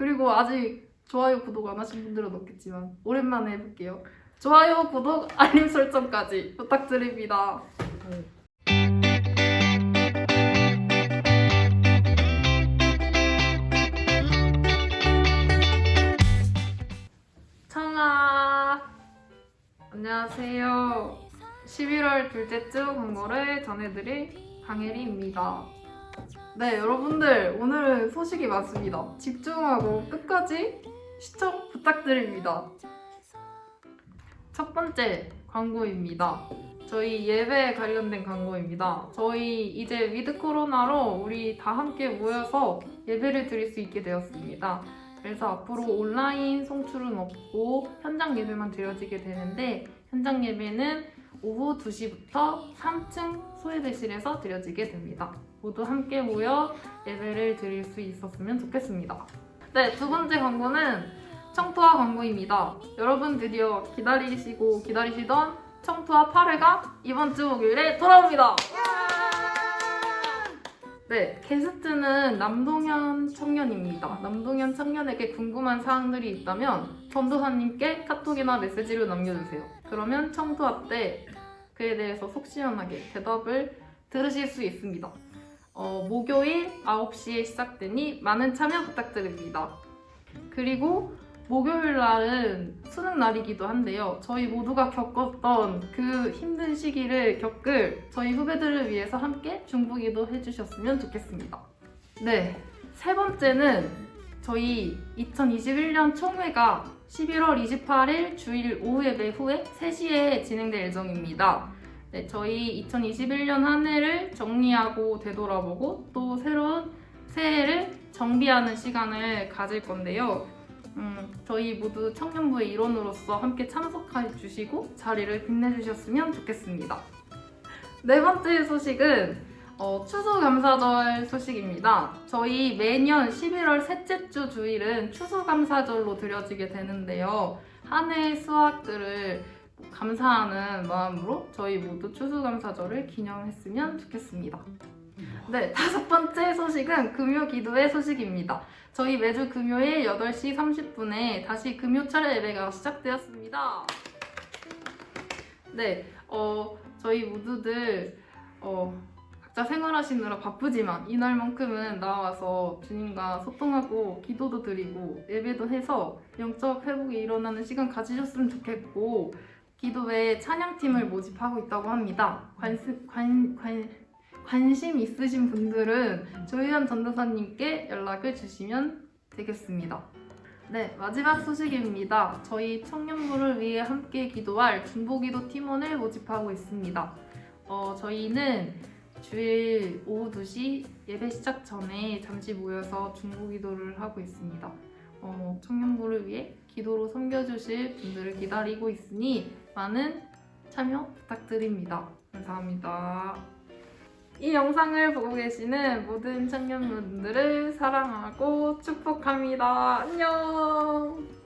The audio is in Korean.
그리고 아직 좋아요, 구독 안 하신 분들은 없겠지만 오랜만에 해볼게요. 좋아요, 구독, 알림 설정까지 부탁드립니다. 청아 안녕하세요. 11월 둘째 주 공고를 전해드릴 강혜리입니다. 네, 여러분들 오늘은 소식이 많습니다. 집중하고 끝까지 시청 부탁드립니다. 첫 번째 광고입니다. 저희 예배에 관련된 광고입니다. 저희 이제 위드 코로나로 우리 다 함께 모여서 예배를 드릴 수 있게 되었습니다. 그래서 앞으로 온라인 송출은 없고 현장 예배만 드려지게 되는데 현장 예배는 오후 2시부터 3층 소예배실에서 드려지게 됩니다. 모두 함께 모여 예배를 드릴 수 있었으면 좋겠습니다. 네, 두 번째 광고는 청투화 광고입니다. 여러분 드디어 기다리시고 기다리시던 청투화 8회가 이번 주 목요일에 돌아옵니다. 네, 게스트는 남동현 청년입니다. 남동현 청년에게 궁금한 사항들이 있다면 전도사님께 카톡이나 메시지로 남겨주세요. 그러면 청투화 때 그에 대해서 속 시원하게 대답을 들으실 수 있습니다. 어, 목요일 9시에 시작되니 많은 참여 부탁드립니다. 그리고 목요일 날은 수능 날이기도 한데요. 저희 모두가 겪었던 그 힘든 시기를 겪을 저희 후배들을 위해서 함께 중보기도 해주셨으면 좋겠습니다. 네, 세 번째는 저희 2021년 총회가 11월 28일 주일 오후 예배 후에 3시에 진행될 예정입니다. 네, 저희 2021년 한 해를 정리하고 되돌아보고 또 새로운 새해를 정비하는 시간을 가질 건데요. 음, 저희 모두 청년부의 일원으로서 함께 참석해 주시고 자리를 빛내주셨으면 좋겠습니다. 네 번째 소식은 어, 추수감사절 소식입니다. 저희 매년 11월 셋째 주 주일은 추수감사절로 드려지게 되는데요. 한 해의 수확들을 감사하는 마음으로 저희 모두 추수감사절을 기념했으면 좋겠습니다. 네, 다섯 번째 소식은 금요 기도의 소식입니다. 저희 매주 금요일 8시 30분에 다시 금요 차례 예배가 시작되었습니다. 네, 어, 저희 모두들 어, 각자 생활하시느라 바쁘지만 이날만큼은 나와서 주님과 소통하고 기도도 드리고 예배도 해서 영적 회복이 일어나는 시간 가지셨으면 좋겠고 기도에 찬양팀을 모집하고 있다고 합니다. 관심, 관, 관, 관심 있으신 분들은 조희연 전도사님께 연락을 주시면 되겠습니다. 네, 마지막 소식입니다. 저희 청년부를 위해 함께 기도할 중보기도 팀원을 모집하고 있습니다. 어, 저희는 주일 오후 2시 예배 시작 전에 잠시 모여서 중보기도를 하고 있습니다. 어, 청년부를 위해 기도로 섬겨주실 분들을 기다리고 있으니 많은 참여 부탁드립니다. 감사합니다. 이 영상을 보고 계시는 모든 청년분들을 사랑하고 축복합니다. 안녕!